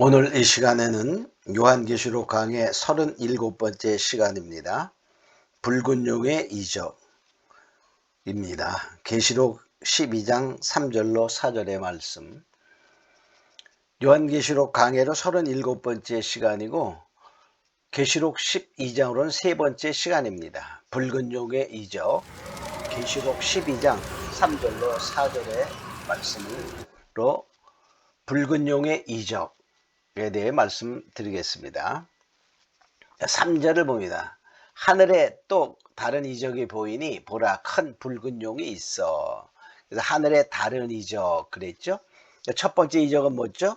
오늘 이 시간에는 요한계시록 강의 37번째 시간입니다. 붉은 용의 이적입니다. 계시록 12장 3절로 4절의 말씀. 요한계시록 강의로 37번째 시간이고 계시록 12장으로는 세 번째 시간입니다. 붉은 용의 이적. 계시록 12장 3절로 4절의 말씀으로 붉은 용의 이적 에 대해 말씀드리겠습니다. 3절을 봅니다. 하늘에 또 다른 이적이 보이니 보라 큰 붉은 용이 있어. 그래서 하늘에 다른 이적 그랬죠. 첫 번째 이적은 뭐죠?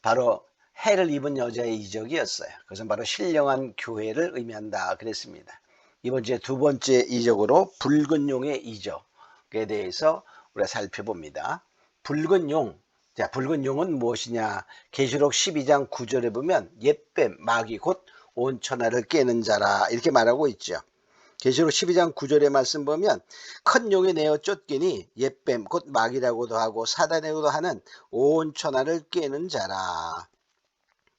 바로 해를 입은 여자의 이적이었어요. 그것은 바로 신령한 교회를 의미한다 그랬습니다. 이번 주에 두 번째 이적으로 붉은 용의 이적에 대해서 우리가 살펴봅니다. 붉은 용 자, 붉은 용은 무엇이냐? 계시록 12장 9절에 보면 옛뱀 마귀 곧 온 천하를 깨는 자라 이렇게 말하고 있죠. 계시록 12장 9절의 말씀 보면 큰 용이 내어 쫓기니 옛뱀 곧 마귀라고도 하고 사단이라고도 하는 온 천하를 깨는 자라.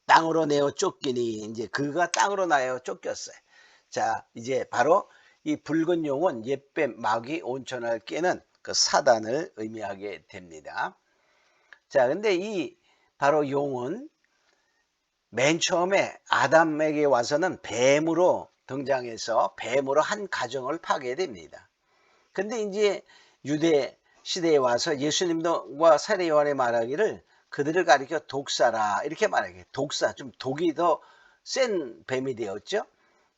땅으로 내어 쫓기니 이제 그가 땅으로 나여 쫓겼어요. 자, 이제 바로 이 붉은 용은 옛뱀 마귀 온 천하를 깨는 그 사단을 의미하게 됩니다. 자, 근데 이 바로 용은 맨 처음에 아담에게 와서는 뱀으로 등장해서 뱀으로 한 가정을 파괴됩니다. 근데 이제 유대 시대에 와서 예수님과 사례 요한의 말하기를 그들을 가리켜 독사라 이렇게 말하게 독사 좀 독이 더 센 뱀이 되었죠.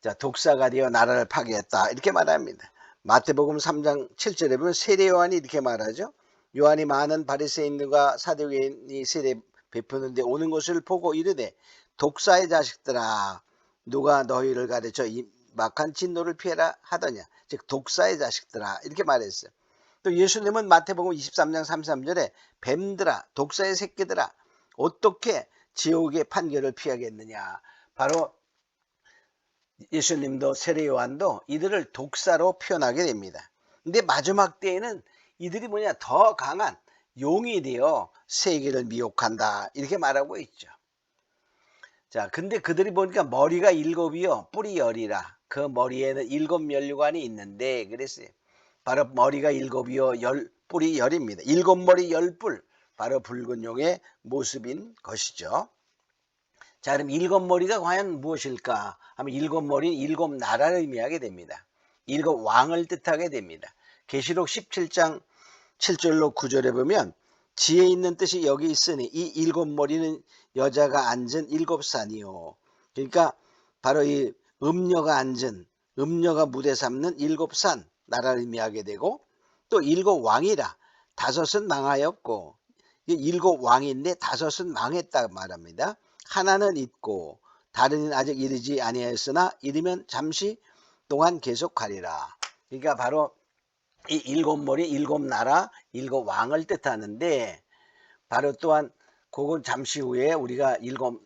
자 독사가 되어 나라를 파괴했다 이렇게 말합니다. 마태복음 3장 7절에 보면 세례 요한이 이렇게 말하죠. 요한이 많은 바리새인들과 사두개인이 세례 베푸는데 오는 것을 보고 이르되 독사의 자식들아 누가 너희를 가르쳐 이 막한 진노를 피해라 하더냐? 즉 독사의 자식들아. 이렇게 말했어요. 또 예수님은 마태복음 23장 33절에 뱀들아 독사의 새끼들아 어떻게 지옥의 판결을 피하겠느냐? 바로 예수님도 세례 요한도 이들을 독사로 표현하게 됩니다. 근데 마지막 때에는 이들이 뭐냐 더 강한 용이 되어 세계를 미혹한다 이렇게 말하고 있죠. 자, 근데 그들이 보니까 머리가 일곱이요, 뿔이 열이라. 그 머리에는 일곱 면류관이 있는데 그랬어요. 바로 머리가 일곱이요, 열 뿔이 열입니다. 일곱 머리 열 뿔, 바로 붉은 용의 모습인 것이죠. 자, 그럼 일곱 머리가 과연 무엇일까? 하면 일곱 머리는 일곱 나라를 의미하게 됩니다. 일곱 왕을 뜻하게 됩니다. 계시록 17장 7절로 9절에 보면 지혜 있는 뜻이 여기 있으니 이 일곱 머리는 여자가 앉은 일곱 산이요. 그러니까 바로 이 음녀가 앉은 음녀가 무대 삼는 일곱 산 나라를 의미하게 되고 또 일곱 왕이라 다섯은 망하였고 일곱 왕인데 다섯은 망했다 말합니다. 하나는 있고 다른 아직 이르지 아니하였으나 이르면 잠시 동안 계속 가리라. 그러니까 바로 이 일곱 머리, 일곱 나라, 일곱 왕을 뜻하는데 바로 또한 그건 잠시 후에 우리가 일곱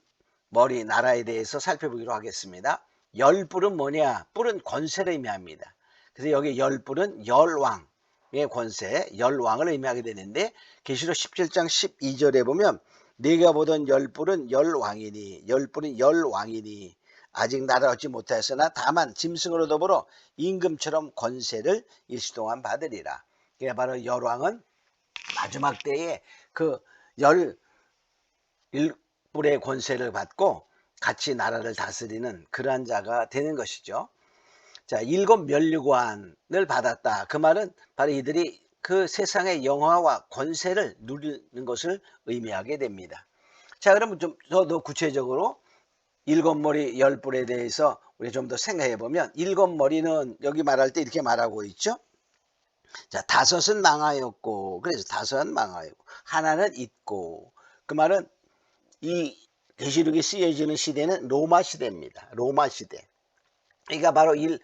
머리 나라에 대해서 살펴보기로 하겠습니다. 열 뿔은 뭐냐? 뿔은 권세를 의미합니다. 그래서 여기 열 뿔은 열왕의 권세, 열왕을 의미하게 되는데 계시록 17장 12절에 보면 네가 보던 열 뿔은 열왕이니 열 뿔은 열왕이니 아직 얻지 못하였으나 다만 짐승으로 더불어 임금처럼 권세를 일시 동안 받으리라. 그게 바로 열왕은 마지막 때에 그열 일불의 권세를 받고 같이 나라를 다스리는 그러한 자가 되는 것이죠. 자, 일곱 면류관을 받았다. 그 말은 바로 이들이 그 세상의 영화와 권세를 누리는 것을 의미하게 됩니다. 자, 그러면 좀 더 구체적으로 일곱 머리 열 뿔에 대해서 우리 좀 더 생각해 보면 일곱 머리는 여기 말할 때 이렇게 말하고 있죠. 자, 다섯은 망하였고, 그래서 다섯은 망하였고, 하나는 있고, 그 말은 이 계시록이 쓰여지는 시대는 로마 시대입니다. 로마 시대. 그러니까 바로 일,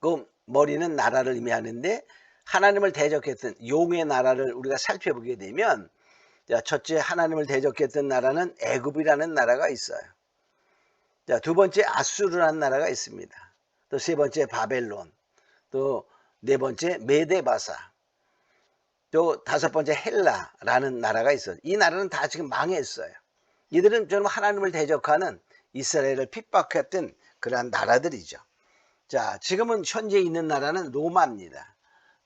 그 머리는 나라를 의미하는데 하나님을 대적했던 용의 나라를 우리가 살펴보게 되면 자, 첫째 하나님을 대적했던 나라는 애굽이라는 나라가 있어요. 자, 두 번째 아수르라는 나라가 있습니다. 또 세 번째 바벨론, 또 네 번째 메데바사, 또 다섯 번째 헬라라는 나라가 있어요. 이 나라는 다 지금 망했어요. 이들은 좀 하나님을 대적하는 이스라엘을 핍박했던 그러한 나라들이죠. 자, 지금은 현재 있는 나라는 로마입니다.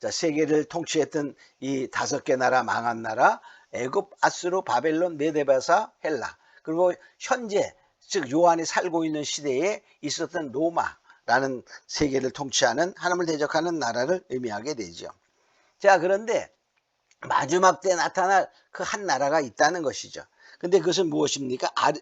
자, 세계를 통치했던 이 다섯 개 나라 망한 나라, 애굽, 아수르, 바벨론, 메데바사, 헬라. 그리고 현재 즉 요한이 살고 있는 시대에 있었던 로마라는 세계를 통치하는 하나님을 대적하는 나라를 의미하게 되죠. 자, 그런데 마지막 때 나타날 그 한 나라가 있다는 것이죠. 근데 그것은 무엇입니까? 아,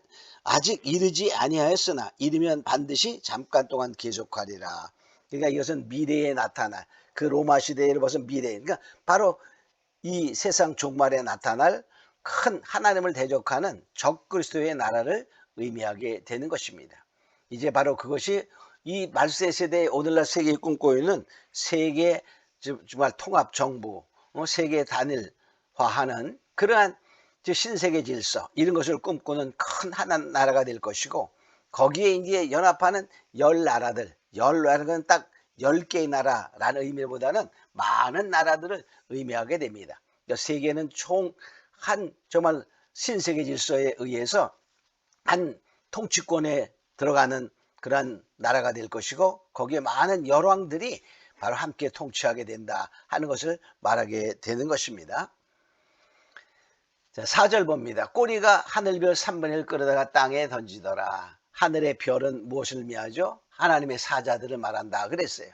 아직 이르지 아니하였으나 이르면 반드시 잠깐 동안 계속하리라. 그러니까 이것은 미래에 나타날 그 로마 시대를 벗은 미래. 그러니까 바로 이 세상 종말에 나타날 큰 하나님을 대적하는 적그리스도의 나라를 의미하게 되는 것입니다. 이제 바로 그것이 이 말세 세대에 오늘날 세계에 꿈꾸고 있는 세계 정말 통합 정부, 어, 세계 단일화하는 그러한 신세계 질서 이런 것을 꿈꾸는 큰 하나 나라가 될 것이고 거기에 이제 연합하는 열 나라들, 열 나라는 딱 열 개의 나라라는 의미보다는 많은 나라들을 의미하게 됩니다. 그러니까 세계는 총 한 정말 신세계 질서에 의해서 한 통치권에 들어가는 그러한 나라가 될 것이고 거기에 많은 열왕들이 바로 함께 통치하게 된다 하는 것을 말하게 되는 것입니다. 자, 4절 봅니다. 꼬리가 하늘별 3분의 1 끌어다가 땅에 던지더라. 하늘의 별은 무엇을 의미하죠? 하나님의 사자들을 말한다 그랬어요.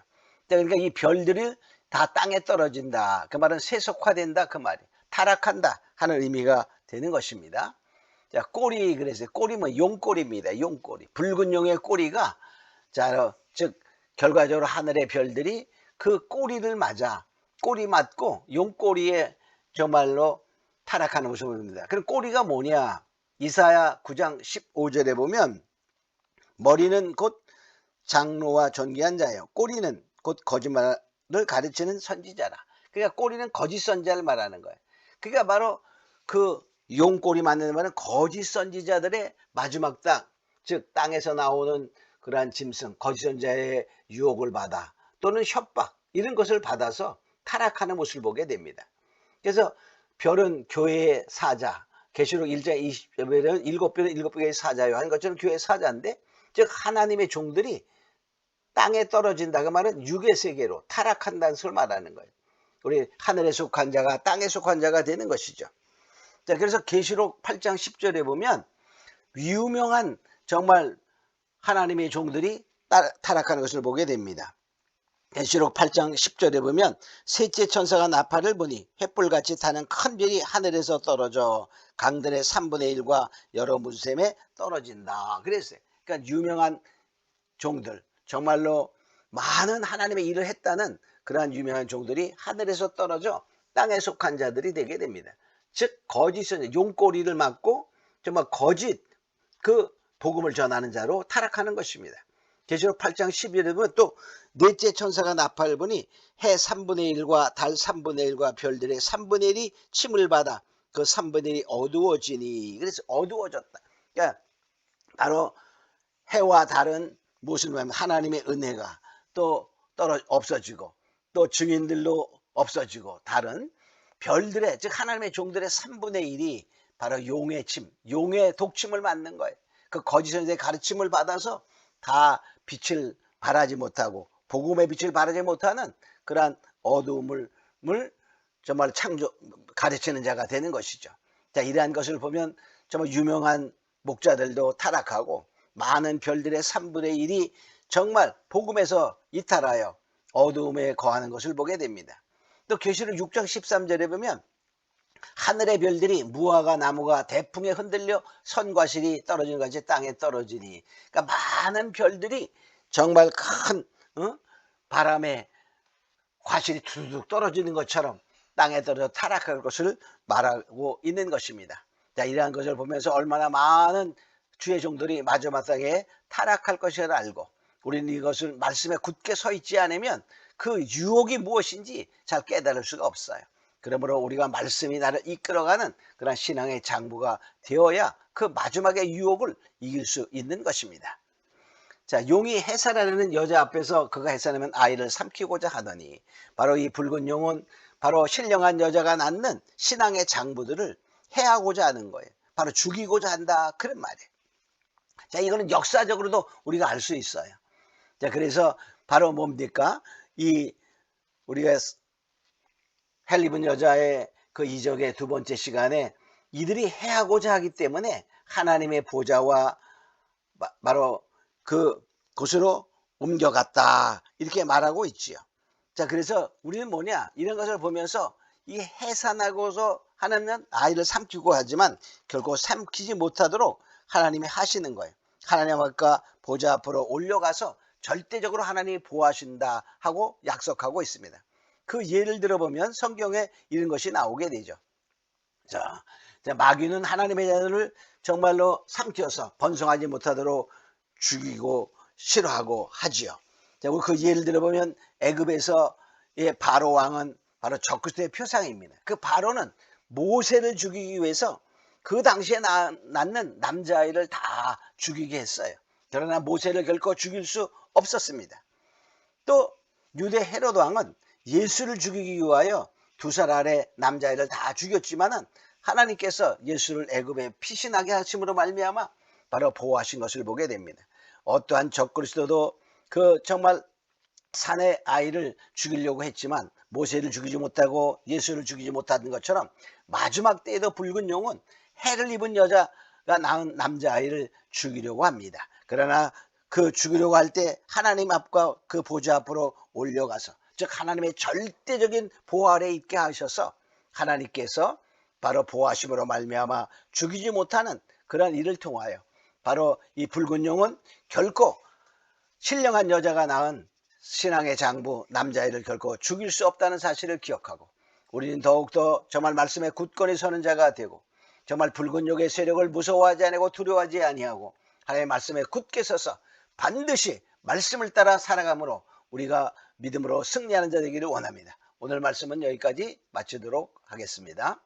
그러니까 이 별들이 다 땅에 떨어진다. 그 말은 세속화된다 그 말이. 타락한다 하는 의미가 되는 것입니다. 자, 꼬리 그래서 꼬리 뭐 용꼬리입니다. 용꼬리. 붉은 용의 꼬리가 자, 즉 결과적으로 하늘의 별들이 그 꼬리를 맞아 꼬리 맞고 용꼬리에 정말로 타락하는 모습을 봅니다. 그럼 꼬리가 뭐냐? 이사야 9장 15절에 보면 머리는 곧 장로와 존귀한 자예요. 꼬리는 곧 거짓말을 가르치는 선지자라. 그러니까 꼬리는 거짓 선지자를 말하는 거예요. 그러니까 바로 그 용꼬리 맞는 말은 거짓 선지자들의 마지막 땅, 즉 땅에서 나오는 그러한 짐승, 거짓 선지자의 유혹을 받아 또는 협박 이런 것을 받아서 타락하는 모습을 보게 됩니다. 그래서 별은 교회의 사자, 계시록 1장 20절에는 일곱 별은 일곱 개의 사자요 하는 것처럼 교회의 사자인데 즉 하나님의 종들이 땅에 떨어진다 그 말은 육의 세계로 타락한다는 것을 말하는 거예요. 우리 하늘에 속한 자가 땅에 속한 자가 되는 것이죠. 자, 그래서 계시록 8장 10절에 보면 유명한 정말 하나님의 종들이 타락하는 것을 보게 됩니다. 계시록 8장 10절에 보면 셋째 천사가 나팔을 보니 횃불같이 타는 큰 별이 하늘에서 떨어져 강들의 3분의 1과 여러 문샘에 떨어진다. 그랬어요. 그러니까 유명한 종들 정말로 많은 하나님의 일을 했다는 그러한 유명한 종들이 하늘에서 떨어져 땅에 속한 자들이 되게 됩니다. 즉 거짓은 용꼬리를 맞고 정말 거짓 그 복음을 전하는 자로 타락하는 것입니다. 계시록 8장 11절에 보면 또 넷째 천사가 나팔 보니 해 3분의 1과 달 3분의 1과 별들의 3분의 1이 침을 받아 그 3분의 1이 어두워지니 그래서 어두워졌다. 그러니까 바로 해와 달은 무엇을 말하면 하나님의 은혜가 또 떨어 없어지고 또 증인들로 없어지고 달은 별들의 즉 하나님의 종들의 3분의 1이 바로 용의 침, 용의 독침을 맞는 거예요. 그 거짓 선생의 가르침을 받아서 다 빛을 발하지 못하고 복음의 빛을 발하지 못하는 그러한 어두움을 정말 창조 가르치는 자가 되는 것이죠. 자, 이러한 것을 보면 정말 유명한 목자들도 타락하고 많은 별들의 3분의 1이 정말 복음에서 이탈하여 어두움에 거하는 것을 보게 됩니다. 또 계시록 6장 13절에 보면 하늘의 별들이 무화과 나무가 대풍에 흔들려 선과실이 떨어지는 것이 땅에 떨어지니 그러니까 많은 별들이 정말 큰 어? 바람에 과실이 두둑 떨어지는 것처럼 땅에 떨어져 타락할 것을 말하고 있는 것입니다. 자, 이러한 것을 보면서 얼마나 많은 주의 종들이 마지막 땅에 타락할 것을 알고 우리는 이것을 말씀에 굳게 서 있지 않으면 그 유혹이 무엇인지 잘 깨달을 수가 없어요. 그러므로 우리가 말씀이 나를 이끌어가는 그런 신앙의 장부가 되어야 그 마지막의 유혹을 이길 수 있는 것입니다. 자, 용이 해산하는 여자 앞에서 그가 해산하면 아이를 삼키고자 하더니 바로 이 붉은 용은 바로 신령한 여자가 낳는 신앙의 장부들을 해하고자 하는 거예요. 바로 죽이고자 한다 그런 말이에요. 자 이거는 역사적으로도 우리가 알 수 있어요. 자 그래서 바로 뭡니까 이 우리가 헬리분 여자의 그 이적의 두 번째 시간에 이들이 해하고자 하기 때문에 하나님의 보좌와 바- 바로 그 곳으로 옮겨갔다 이렇게 말하고 있지요. 자 그래서 우리는 뭐냐 이런 것을 보면서 이 해산하고서 하나님은 아이를 삼키고 하지만 결국 삼키지 못하도록 하나님이 하시는 거예요. 하나님 아까 보좌 앞으로 올려가서 절대적으로 하나님이 보호하신다 하고 약속하고 있습니다. 그 예를 들어보면 성경에 이런 것이 나오게 되죠. 자, 자, 마귀는 하나님의 자녀를 정말로 삼켜서 번성하지 못하도록 죽이고 싫어하고 하지요. 자, 그 예를 들어보면 애굽에서 예, 바로 왕은 바로 적그리스도의 표상입니다. 그 바로는 모세를 죽이기 위해서 그 당시에 나- 낳는 남자아이를 다 죽이게 했어요. 그러나 모세를 결코 죽일 수 없었습니다. 또 유대 헤로드 왕은 예수를 죽이기 위하여 두 살 아래 남자아이를 다 죽였지만은 하나님께서 예수를 애굽에 피신하게 하심으로 말미암아 바로 보호하신 것을 보게 됩니다. 어떠한 적그리스도도 그 정말 산의 아이를 죽이려고 했지만 모세를 죽이지 못하고 예수를 죽이지 못하는 것처럼 마지막 때에도 붉은 용은 해를 입은 여자가 낳은 남자아이를 죽이려고 합니다. 그러나 그 죽이려고 할 때 하나님 앞과 그 보좌 앞으로 올려가서 즉 하나님의 절대적인 보호 아래 있게 하셔서 하나님께서 바로 보호하심으로 말미암아 죽이지 못하는 그런 일을 통하여 바로 이 붉은 용은 결코 신령한 여자가 낳은 신앙의 장부 남자아이를 결코 죽일 수 없다는 사실을 기억하고 우리는 더욱더 정말 말씀에 굳건히 서는 자가 되고 정말 붉은 욕의 세력을 무서워하지 아니고 두려워하지 아니하고 하나님의 말씀에 굳게 서서 반드시 말씀을 따라 살아감으로 우리가 믿음으로 승리하는 자 되기를 원합니다. 오늘 말씀은 여기까지 마치도록 하겠습니다.